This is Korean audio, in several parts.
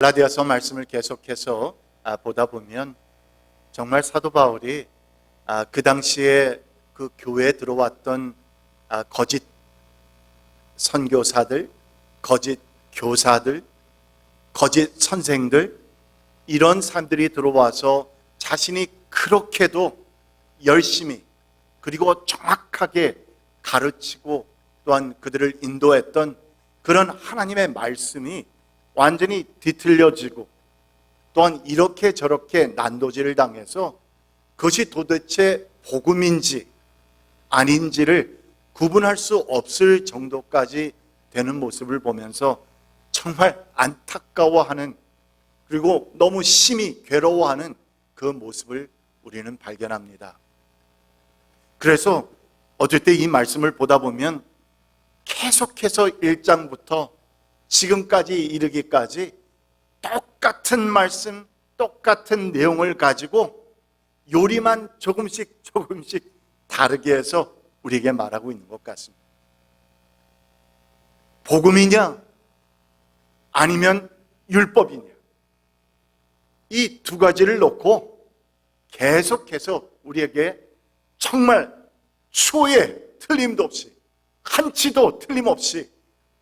갈라디아서 말씀을 계속해서 아, 보다 보면 정말 사도 바울이 아, 그 당시에 그 교회에 들어왔던 아, 거짓 선교사들, 거짓 교사들, 거짓 선생들 이런 사람들이 들어와서 자신이 그렇게도 열심히 그리고 정확하게 가르치고 또한 그들을 인도했던 그런 하나님의 말씀이 완전히 뒤틀려지고 또한 이렇게 저렇게 난도질을 당해서 그것이 도대체 복음인지 아닌지를 구분할 수 없을 정도까지 되는 모습을 보면서 정말 안타까워하는 그리고 너무 심히 괴로워하는 그 모습을 우리는 발견합니다. 그래서 어쩔 때 이 말씀을 보다 보면 계속해서 1장부터 지금까지 이르기까지 똑같은 말씀, 똑같은 내용을 가지고 요리만 조금씩 조금씩 다르게 해서 우리에게 말하고 있는 것 같습니다. 복음이냐? 아니면 율법이냐? 이 두 가지를 놓고 계속해서 우리에게 정말 초에 틀림도 없이 한치도 틀림없이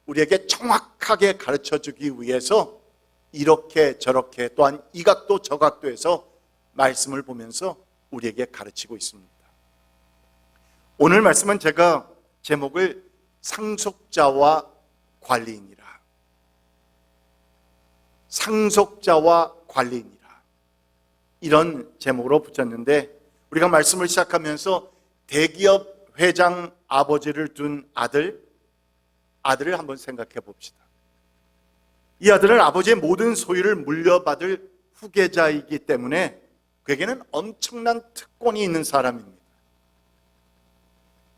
우리에게 정확하게 가르쳐 주기 위해서 이렇게 저렇게 또한 이 각도 저 각도에서 말씀을 보면서 우리에게 가르치고 있습니다. 오늘 말씀은 제가 제목을 상속자와 관리인이라. 상속자와 관리인이라. 이런 제목으로 붙였는데 우리가 말씀을 시작하면서 대기업 회장 아버지를 둔 아들, 아들을 한번 생각해 봅시다. 이 아들은 아버지의 모든 소유를 물려받을 후계자이기 때문에 그에게는 엄청난 특권이 있는 사람입니다.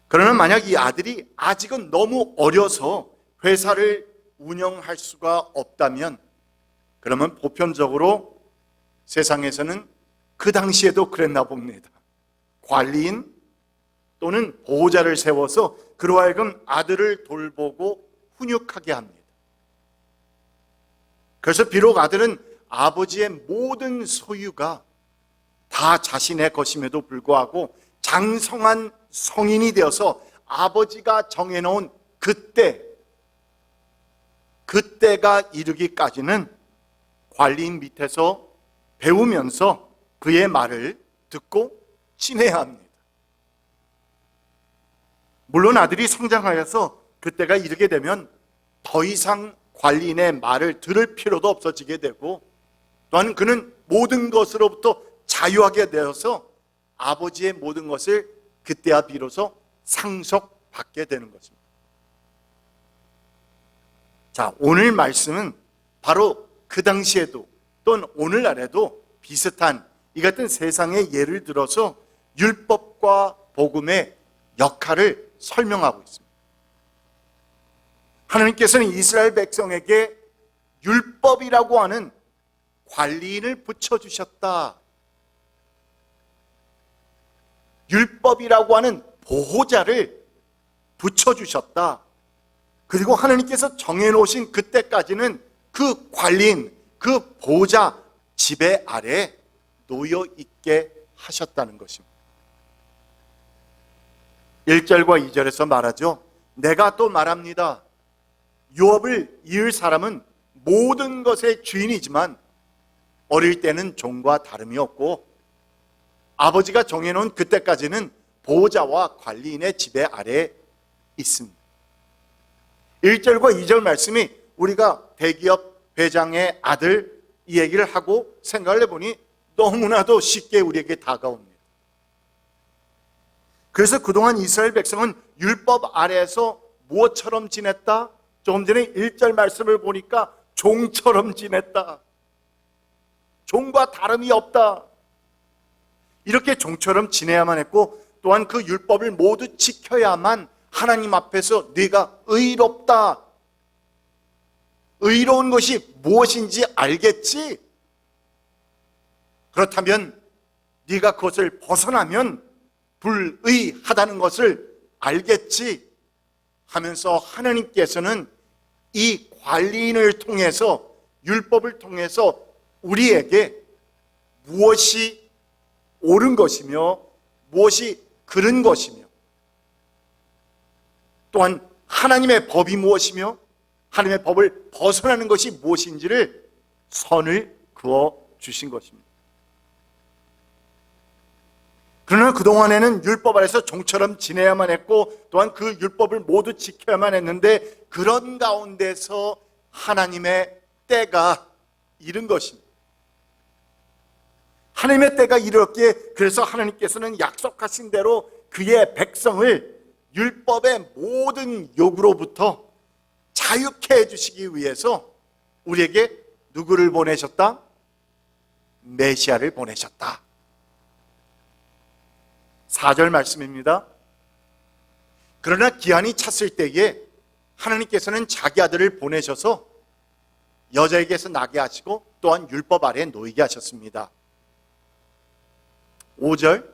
그러나 만약 이 아들이 아직은 너무 어려서 회사를 운영할 수가 없다면 그러면 보편적으로 세상에서는 그 당시에도 그랬나 봅니다. 관리인 또는 보호자를 세워서 그로 하여금 아들을 돌보고 훈육하게 합니다. 그래서 비록 아들은 아버지의 모든 소유가 다 자신의 것임에도 불구하고 장성한 성인이 되어서 아버지가 정해놓은 그때, 그때가 이르기까지는 관리인 밑에서 배우면서 그의 말을 듣고 지내야 합니다. 물론 아들이 성장하여서 그때가 이르게 되면 더 이상 관리인의 말을 들을 필요도 없어지게 되고 또한 그는 모든 것으로부터 자유하게 되어서 아버지의 모든 것을 그때야 비로소 상속받게 되는 것입니다. 자, 오늘 말씀은 바로 그 당시에도 또는 오늘날에도 비슷한 이 같은 세상의 예를 들어서 율법과 복음의 역할을 설명하고 있습니다. 하나님께서는 이스라엘 백성에게 율법이라고 하는 관리인을 붙여주셨다. 율법이라고 하는 보호자를 붙여주셨다. 그리고 하나님께서 정해놓으신 그때까지는 그 관리인, 그 보호자 지배 아래 놓여 있게 하셨다는 것입니다. 1절과 2절에서 말하죠. 내가 또 말합니다. 유업을 이을 사람은 모든 것의 주인이지만 어릴 때는 종과 다름이 없고 아버지가 정해놓은 그때까지는 보호자와 관리인의 지배 아래에 있습니다. 1절과 2절 말씀이 우리가 대기업 회장의 아들 이 얘기를 하고 생각을 해보니 너무나도 쉽게 우리에게 다가옵니다. 그래서 그동안 이스라엘 백성은 율법 아래에서 무엇처럼 지냈다? 조금 전에 1절 말씀을 보니까 종처럼 지냈다. 종과 다름이 없다. 이렇게 종처럼 지내야만 했고 또한 그 율법을 모두 지켜야만 하나님 앞에서 네가 의롭다. 의로운 것이 무엇인지 알겠지? 그렇다면 네가 그것을 벗어나면 불의하다는 것을 알겠지? 하면서 하나님께서는 이 관리인을 통해서 율법을 통해서 우리에게 무엇이 옳은 것이며 무엇이 그른 것이며 또한 하나님의 법이 무엇이며 하나님의 법을 벗어나는 것이 무엇인지를 선을 그어 주신 것입니다. 그러나 그동안에는 율법 아래서 종처럼 지내야만 했고 또한 그 율법을 모두 지켜야만 했는데 그런 가운데서 하나님의 때가 이른 것입니다. 하나님의 때가 이르렀기에 그래서 하나님께서는 약속하신 대로 그의 백성을 율법의 모든 요구로부터 자유케 해주시기 위해서 우리에게 누구를 보내셨다? 메시아를 보내셨다. 4절 말씀입니다. 그러나 기한이 찼을 때에 하나님께서는 자기 아들을 보내셔서 여자에게서 나게 하시고 또한 율법 아래 놓이게 하셨습니다. 5절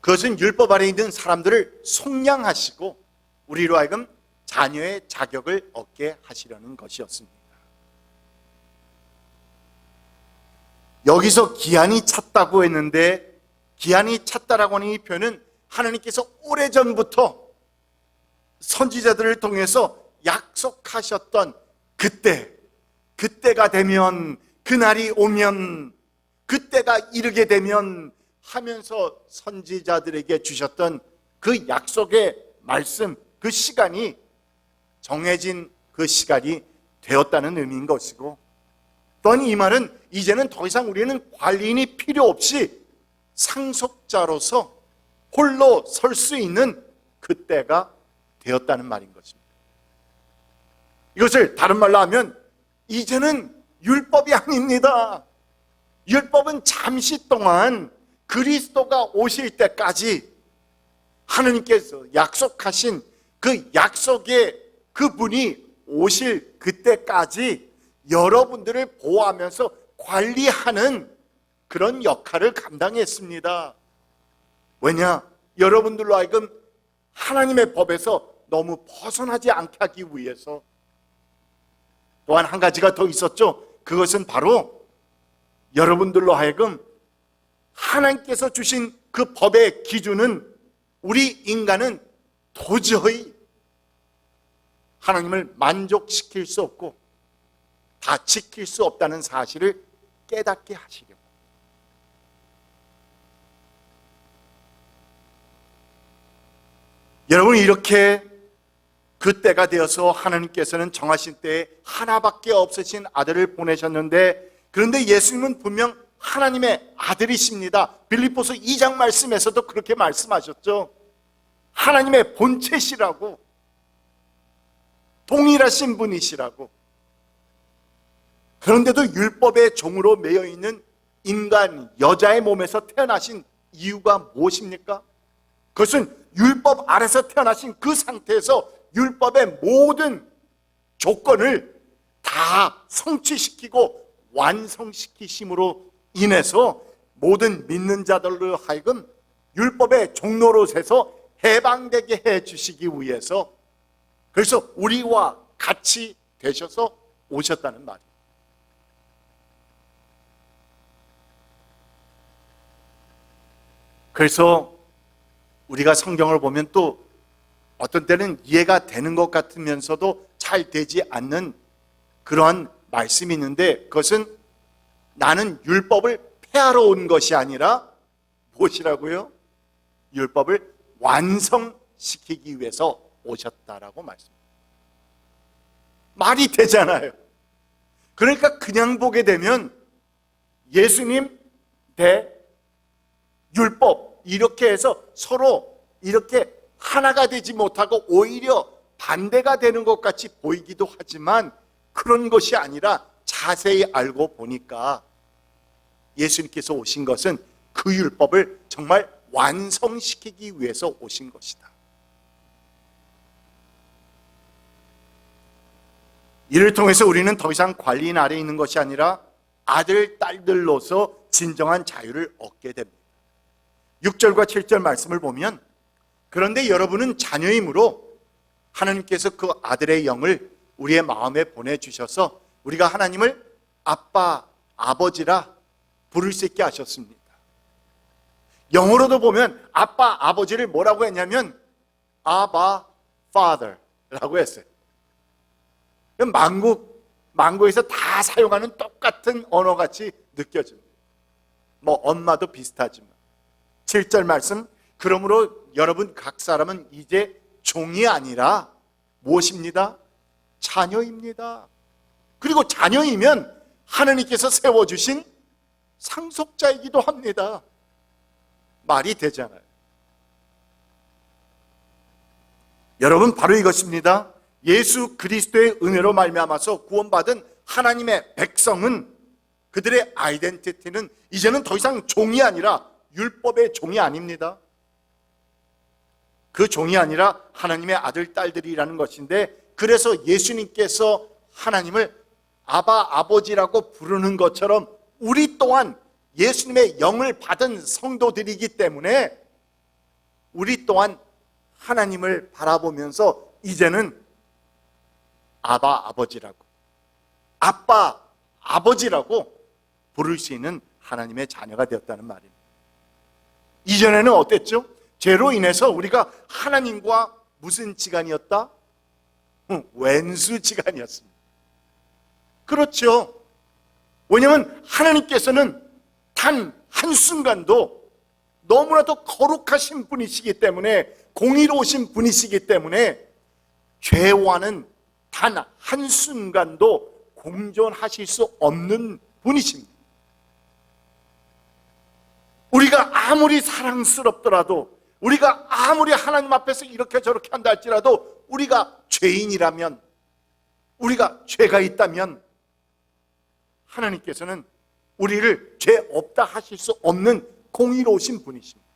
그것은 율법 아래 있는 사람들을 속량하시고 우리로 하여금 자녀의 자격을 얻게 하시려는 것이었습니다. 여기서 기한이 찼다고 했는데 기한이 찼다라고 하는 이 표현은 하나님께서 오래전부터 선지자들을 통해서 약속하셨던 그때, 그때가 되면, 그날이 오면, 그때가 이르게 되면 하면서 선지자들에게 주셨던 그 약속의 말씀, 그 시간이 정해진 그 시간이 되었다는 의미인 것이고, 또한 이 말은 이제는 더 이상 우리는 관리인이 필요 없이 상속자로서 홀로 설 수 있는 그때가 되었다는 말인 것입니다. 이것을 다른 말로 하면 이제는 율법이 아닙니다. 율법은 잠시 동안 그리스도가 오실 때까지 하느님께서 약속하신 그 약속의 그분이 오실 그때까지 여러분들을 보호하면서 관리하는 그런 역할을 감당했습니다. 왜냐? 여러분들로 하여금 하나님의 법에서 너무 벗어나지 않게 하기 위해서 또한 한 가지가 더 있었죠. 그것은 바로 여러분들로 하여금 하나님께서 주신 그 법의 기준은 우리 인간은 도저히 하나님을 만족시킬 수 없고 다 지킬 수 없다는 사실을 깨닫게 하시려고. 여러분 이렇게 그 때가 되어서 하나님께서는 정하신 때에 하나밖에 없으신 아들을 보내셨는데 그런데 예수님은 분명 하나님의 아들이십니다. 빌립보서 2장 말씀에서도 그렇게 말씀하셨죠. 하나님의 본체시라고 동일하신 분이시라고 그런데도 율법의 종으로 매여 있는 인간 여자의 몸에서 태어나신 이유가 무엇입니까? 그것은 율법 아래서 태어나신 그 상태에서 율법의 모든 조건을 다 성취시키고 완성시키심으로 인해서 모든 믿는 자들로 하여금 율법의 종로로 세서 해방되게 해 주시기 위해서 그래서 우리와 같이 되셔서 오셨다는 말이에요. 그래서 우리가 성경을 보면 또 어떤 때는 이해가 되는 것 같으면서도 잘 되지 않는 그러한 말씀이 있는데 그것은 나는 율법을 폐하러 온 것이 아니라 무엇이라고요? 율법을 완성시키기 위해서 오셨다라고 말씀합니다. 말이 되잖아요. 그러니까 그냥 보게 되면 예수님 대 율법 이렇게 해서 서로 이렇게 하나가 되지 못하고 오히려 반대가 되는 것 같이 보이기도 하지만 그런 것이 아니라 자세히 알고 보니까 예수님께서 오신 것은 그 율법을 정말 완성시키기 위해서 오신 것이다. 이를 통해서 우리는 더 이상 관리인 아래 있는 것이 아니라 아들, 딸들로서 진정한 자유를 얻게 됩니다. 6절과 7절 말씀을 보면 그런데 여러분은 자녀이므로 하나님께서 그 아들의 영을 우리의 마음에 보내주셔서 우리가 하나님을 아빠, 아버지라 부를 수 있게 하셨습니다. 영어로도 보면 아빠, 아버지를 뭐라고 했냐면 아바, father라고 했어요. 망국, 망국에서 다 사용하는 똑같은 언어같이 느껴집니다. 뭐 엄마도 비슷하지만 7절 말씀 그러므로 여러분 각 사람은 이제 종이 아니라 무엇입니다? 자녀입니다. 그리고 자녀이면 하나님께서 세워주신 상속자이기도 합니다. 말이 되잖아요. 여러분 바로 이것입니다. 예수 그리스도의 은혜로 말미암아서 구원받은 하나님의 백성은 그들의 아이덴티티는 이제는 더 이상 종이 아니라 율법의 종이 아닙니다. 그 종이 아니라 하나님의 아들 딸들이라는 것인데 그래서 예수님께서 하나님을 아바 아버지라고 부르는 것처럼 우리 또한 예수님의 영을 받은 성도들이기 때문에 우리 또한 하나님을 바라보면서 이제는 아바 아버지라고 아빠 아버지라고 부를 수 있는 하나님의 자녀가 되었다는 말입니다. 이전에는 어땠죠? 죄로 인해서 우리가 하나님과 무슨 지간이었다? 응, 왼수 지간이었습니다. 그렇죠. 왜냐하면 하나님께서는 단 한순간도 너무나도 거룩하신 분이시기 때문에 공의로우신 분이시기 때문에 죄와는 단 한순간도 공존하실 수 없는 분이십니다. 우리가 아무리 사랑스럽더라도 우리가 아무리 하나님 앞에서 이렇게 저렇게 한다 할지라도 우리가 죄인이라면 우리가 죄가 있다면 하나님께서는 우리를 죄 없다 하실 수 없는 공의로우신 분이십니다.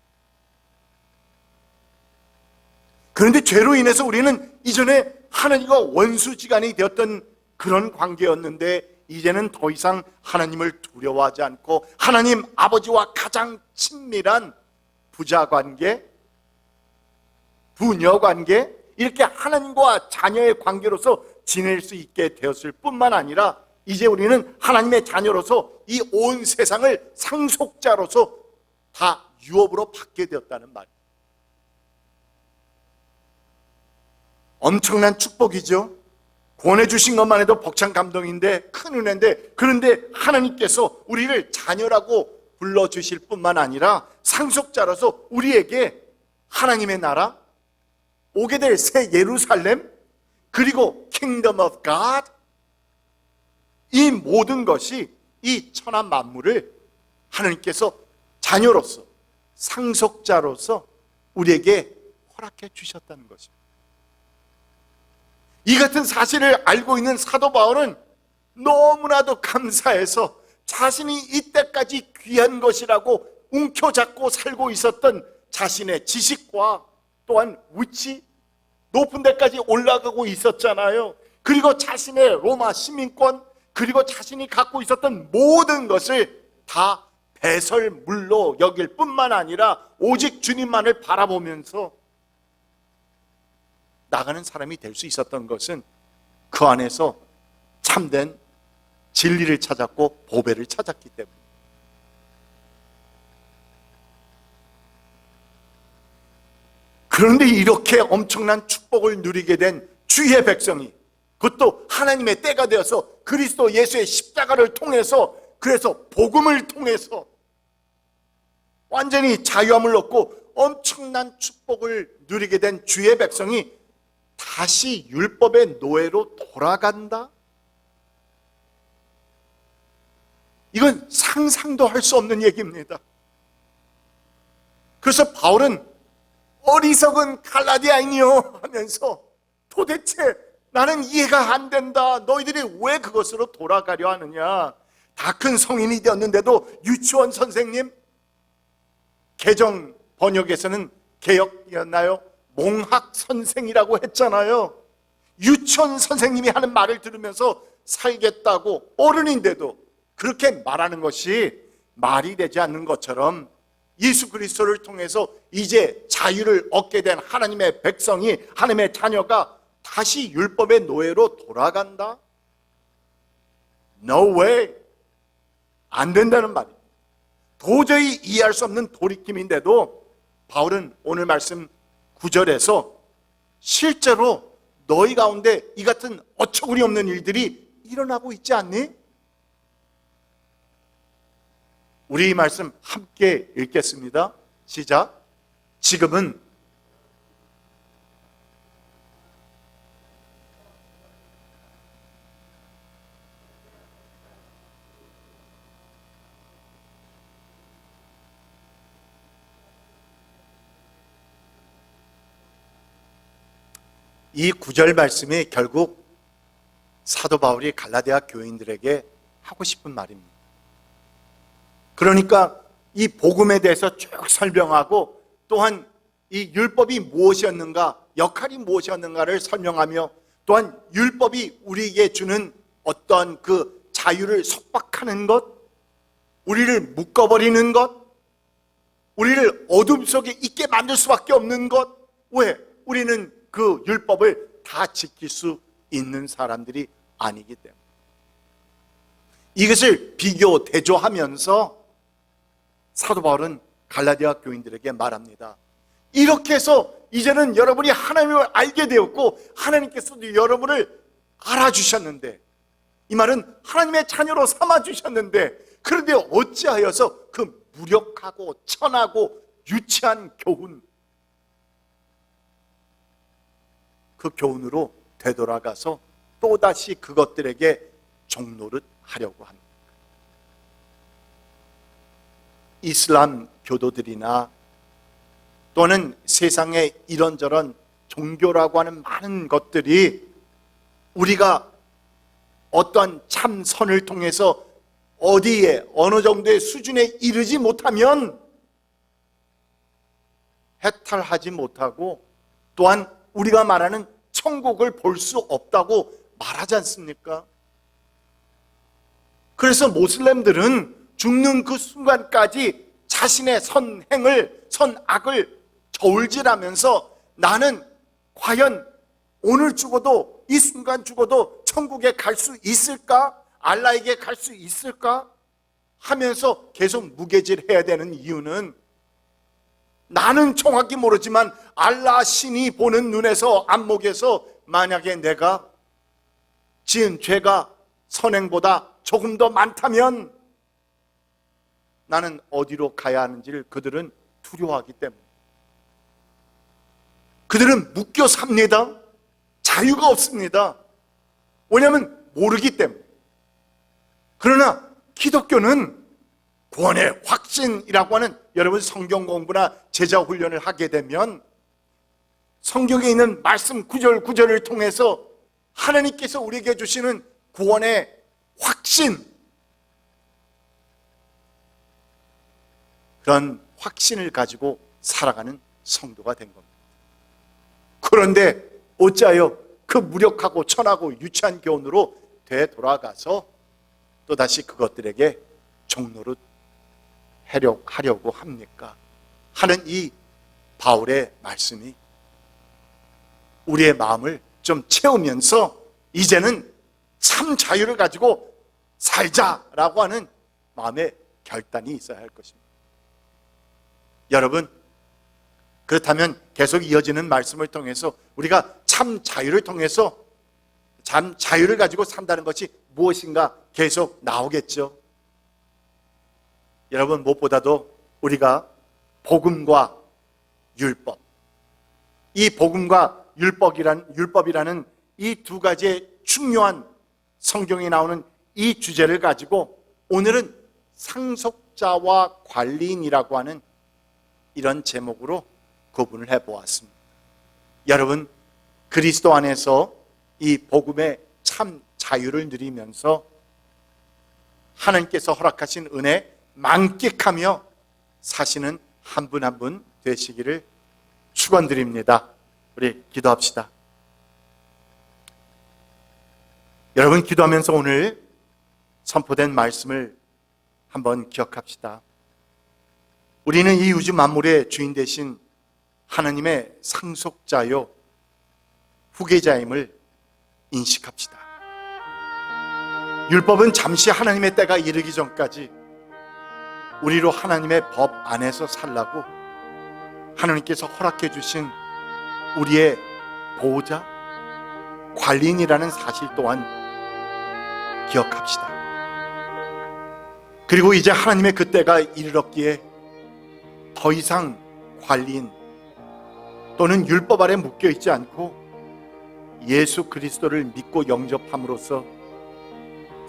그런데 죄로 인해서 우리는 이전에 하나님과 원수지간이 되었던 그런 관계였는데 이제는 더 이상 하나님을 두려워하지 않고 하나님 아버지와 가장 친밀한 부자 관계, 부녀 관계, 이렇게 하나님과 자녀의 관계로서 지낼 수 있게 되었을 뿐만 아니라 이제 우리는 하나님의 자녀로서 이 온 세상을 상속자로서 다 유업으로 받게 되었다는 말. 엄청난 축복이죠. 구원해 주신 것만 해도 벅찬 감동인데 큰 은혜인데 그런데 하나님께서 우리를 자녀라고 불러 주실 뿐만 아니라 상속자로서 우리에게 하나님의 나라 오게 될 새 예루살렘 그리고 kingdom of God 이 모든 것이 이 천한 만물을 하나님께서 자녀로서 상속자로서 우리에게 허락해 주셨다는 것입니다. 이 같은 사실을 알고 있는 사도 바울은 너무나도 감사해서 자신이 이때까지 귀한 것이라고 움켜잡고 살고 있었던 자신의 지식과 또한 위치 높은 데까지 올라가고 있었잖아요. 그리고 자신의 로마 시민권 그리고 자신이 갖고 있었던 모든 것을 다 배설물로 여길 뿐만 아니라 오직 주님만을 바라보면서 나가는 사람이 될 수 있었던 것은 그 안에서 참된 진리를 찾았고 보배를 찾았기 때문에 그런데 이렇게 엄청난 축복을 누리게 된 주의 백성이 그것도 하나님의 때가 되어서 그리스도 예수의 십자가를 통해서 그래서 복음을 통해서 완전히 자유함을 얻고 엄청난 축복을 누리게 된 주의 백성이 다시 율법의 노예로 돌아간다? 이건 상상도 할 수 없는 얘기입니다. 그래서 바울은 어리석은 갈라디아인이요 하면서 도대체 나는 이해가 안 된다. 너희들이 왜 그것으로 돌아가려 하느냐? 다 큰 성인이 되었는데도 유치원 선생님 개정 번역에서는 개혁이었나요? 몽학 선생이라고 했잖아요. 유치원 선생님이 하는 말을 들으면서 살겠다고 어른인데도 그렇게 말하는 것이 말이 되지 않는 것처럼 예수 그리스도를 통해서 이제 자유를 얻게 된 하나님의 백성이 하나님의 자녀가 다시 율법의 노예로 돌아간다? No way. 안 된다는 말이에요. 도저히 이해할 수 없는 돌이킴인데도 바울은 오늘 말씀 9절에서 실제로 너희 가운데 이 같은 어처구니 없는 일들이 일어나고 있지 않니? 우리 이 말씀 함께 읽겠습니다. 시작. 지금은 이 구절 말씀이 결국 사도 바울이 갈라디아 교인들에게 하고 싶은 말입니다. 그러니까 이 복음에 대해서 쭉 설명하고 또한 이 율법이 무엇이었는가, 역할이 무엇이었는가를 설명하며 또한 율법이 우리에게 주는 어떠한 그 자유를 속박하는 것, 우리를 묶어버리는 것, 우리를 어둠 속에 있게 만들 수밖에 없는 것. 왜? 우리는 그 율법을 다 지킬 수 있는 사람들이 아니기 때문에. 이것을 비교, 대조하면서 사도 바울은 갈라디아 교인들에게 말합니다. 이렇게 해서 이제는 여러분이 하나님을 알게 되었고 하나님께서도 여러분을 알아주셨는데 이 말은 하나님의 자녀로 삼아 주셨는데 그런데 어찌하여서 그 무력하고 천하고 유치한 교훈 그 교훈으로 되돌아가서 또다시 그것들에게 종노릇 하려고 합니다. 이슬람 교도들이나 또는 세상의 이런저런 종교라고 하는 많은 것들이 우리가 어떠한 참선을 통해서 어디에 어느 정도의 수준에 이르지 못하면 해탈하지 못하고 또한 우리가 말하는 천국을 볼 수 없다고 말하지 않습니까? 그래서 모슬렘들은 죽는 그 순간까지 자신의 선행을 선악을 저울질하면서 나는 과연 오늘 죽어도 이 순간 죽어도 천국에 갈 수 있을까? 알라에게 갈 수 있을까? 하면서 계속 무게질해야 되는 이유는 나는 정확히 모르지만 알라 신이 보는 눈에서 안목에서 만약에 내가 지은 죄가 선행보다 조금 더 많다면 나는 어디로 가야 하는지를 그들은 두려워하기 때문에 그들은 묶여 삽니다. 자유가 없습니다. 왜냐하면 모르기 때문에. 그러나 기독교는 구원의 확신이라고 하는 여러분 성경 공부나 제자 훈련을 하게 되면 성경에 있는 말씀 구절 구절을 통해서 하나님께서 우리에게 주시는 구원의 확신 그런 확신을 가지고 살아가는 성도가 된 겁니다. 그런데 어찌하여 그 무력하고 천하고 유치한 교훈으로 되돌아가서 또다시 그것들에게 종로 를 하려고 합니까? 하는 이 바울의 말씀이 우리의 마음을 좀 채우면서 이제는 참 자유를 가지고 살자라고 하는 마음의 결단이 있어야 할 것입니다. 여러분, 그렇다면 계속 이어지는 말씀을 통해서 우리가 참 자유를 통해서 참 자유를 가지고 산다는 것이 무엇인가 계속 나오겠죠. 여러분 무엇보다도 우리가 복음과 율법 이 복음과 율법이란 율법이라는 이 두 가지의 중요한 성경에 나오는 이 주제를 가지고 오늘은 상속자와 관리인이라고 하는 이런 제목으로 구분을 해 보았습니다. 여러분 그리스도 안에서 이 복음의 참 자유를 누리면서 하나님께서 허락하신 은혜 만끽하며 사시는 한 분 한 분 되시기를 축원드립니다. 우리 기도합시다. 여러분 기도하면서 오늘 선포된 말씀을 한번 기억합시다. 우리는 이 우주 만물의 주인 되신 하나님의 상속자요 후계자임을 인식합시다. 율법은 잠시 하나님의 때가 이르기 전까지 우리로 하나님의 법 안에서 살라고 하나님께서 허락해 주신 우리의 보호자, 관리인이라는 사실 또한 기억합시다. 그리고 이제 하나님의 그 때가 이르렀기에 더 이상 관리인 또는 율법 아래 묶여 있지 않고 예수 그리스도를 믿고 영접함으로써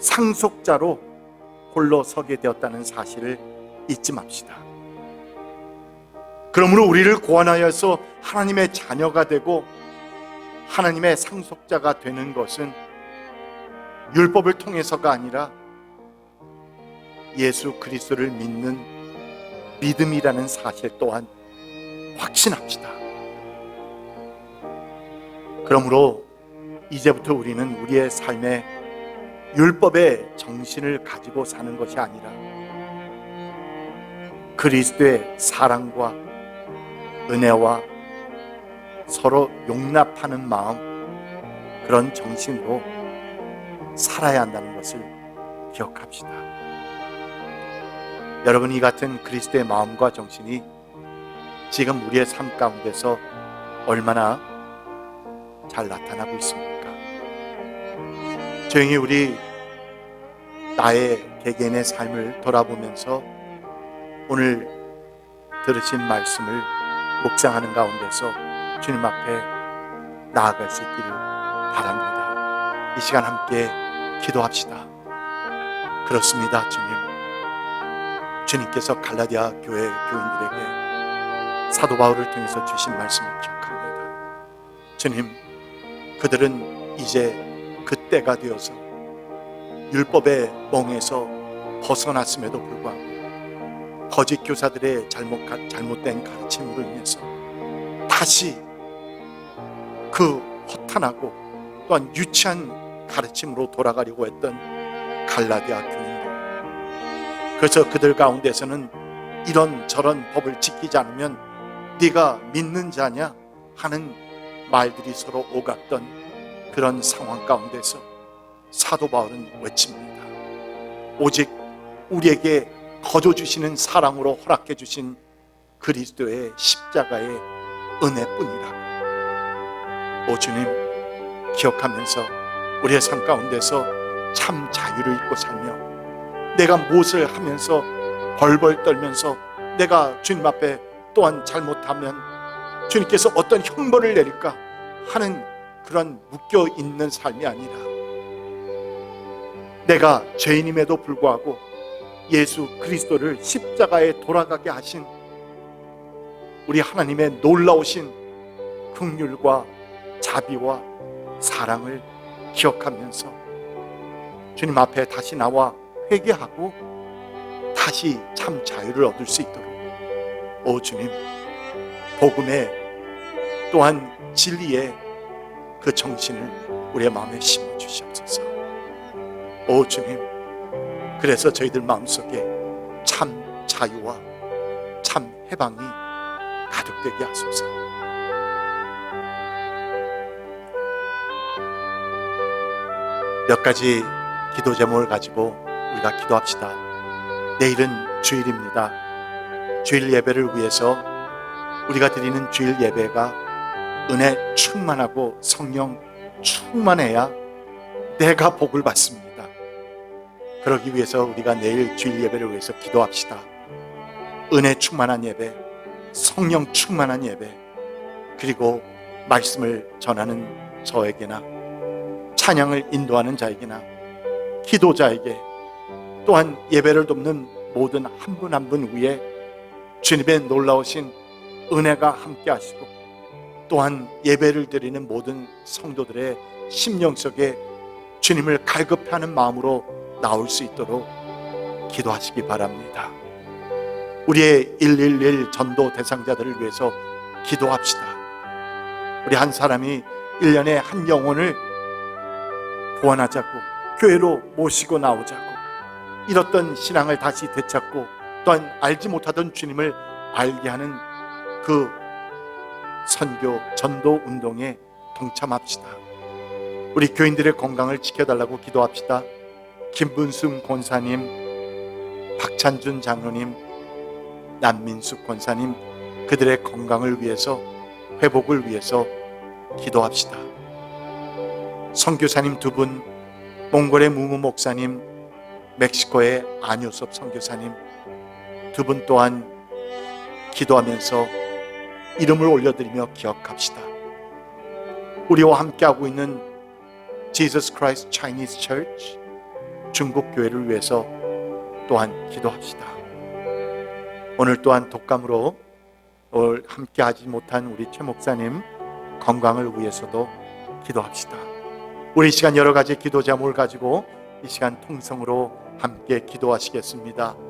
상속자로 홀로 서게 되었다는 사실을 잊지 맙시다. 그러므로 우리를 구원하여서 하나님의 자녀가 되고 하나님의 상속자가 되는 것은 율법을 통해서가 아니라 예수 그리스도를 믿는 믿음이라는 사실 또한 확신합시다. 그러므로 이제부터 우리는 우리의 삶에 율법의 정신을 가지고 사는 것이 아니라 그리스도의 사랑과 은혜와 서로 용납하는 마음 그런 정신으로 살아야 한다는 것을 기억합시다. 여러분 이 같은 그리스도의 마음과 정신이 지금 우리의 삶 가운데서 얼마나 잘 나타나고 있습니까? 조용히 우리 나의 개개인의 삶을 돌아보면서 오늘 들으신 말씀을 묵상하는 가운데서 주님 앞에 나아갈 수 있기를 바랍니다. 이 시간 함께 기도합시다. 그렇습니다, 주님. 주님께서 갈라디아 교회 교인들에게 사도 바울을 통해서 주신 말씀을 기억합니다. 주님, 그들은 이제 그 때가 되어서 율법의 멍에서 벗어났음에도 불구하고 거짓 교사들의 잘못, 잘못된 가르침으로 인해서 다시 그 허탄하고 또한 유치한 가르침으로 돌아가려고 했던 갈라디아 교인들. 그래서 그들 가운데서는 이런 저런 법을 지키지 않으면 네가 믿는 자냐 하는 말들이 서로 오갔던 그런 상황 가운데서 사도 바울은 외칩니다. 오직 우리에게 거저 주시는 사랑으로 허락해 주신 그리스도의 십자가의 은혜뿐이라고. 오 주님 기억하면서 우리의 삶 가운데서 참 자유를 잊고 살며 내가 무엇을 하면서 벌벌 떨면서 내가 주님 앞에 또한 잘못하면 주님께서 어떤 형벌을 내릴까 하는 그런 묶여 있는 삶이 아니라 내가 죄인임에도 불구하고 예수 그리스도를 십자가에 돌아가게 하신 우리 하나님의 놀라우신 긍휼과 자비와 사랑을 기억하면서 주님 앞에 다시 나와 회개하고 다시 참 자유를 얻을 수 있도록 오 주님 복음의 또한 진리의 그 정신을 우리의 마음에 심어 주시옵소서. 오 주님 그래서 저희들 마음속에 참 자유와 참 해방이 가득되게 하소서. 몇 가지 기도 제목을 가지고 우리가 기도합시다. 내일은 주일입니다. 주일 예배를 위해서 우리가 드리는 주일 예배가 은혜 충만하고 성령 충만해야 내가 복을 받습니다. 그러기 위해서 우리가 내일 주일 예배를 위해서 기도합시다. 은혜 충만한 예배, 성령 충만한 예배, 그리고 말씀을 전하는 저에게나 찬양을 인도하는 자에게나 기도자에게 또한 예배를 돕는 모든 한 분 한 분 위에 주님의 놀라우신 은혜가 함께 하시고 또한 예배를 드리는 모든 성도들의 심령 속에 주님을 갈급해하는 마음으로 나올 수 있도록 기도하시기 바랍니다. 우리의 111 전도 대상자들을 위해서 기도합시다. 우리 한 사람이 1년에 한 영혼을 구원하자고 교회로 모시고 나오자고 잃었던 신앙을 다시 되찾고 또한 알지 못하던 주님을 알게 하는 그 선교 전도 운동에 동참합시다. 우리 교인들의 건강을 지켜달라고 기도합시다. 김문승 권사님, 박찬준 장로님, 남민숙 권사님 그들의 건강을 위해서 회복을 위해서 기도합시다. 선교사님 두 분, 몽골의 무무 목사님, 멕시코의 안효섭 선교사님 두 분 또한 기도하면서 이름을 올려드리며 기억합시다. 우리와 함께하고 있는 Jesus Christ Chinese Church 중국 교회를 위해서 또한 기도합시다. 오늘 또한 독감으로 오늘 함께 하지 못한 우리 최 목사님 건강을 위해서도 기도합시다. 우리 이 시간 여러 가지 기도 제목을 가지고 이 시간 통성으로 함께 기도하시겠습니다.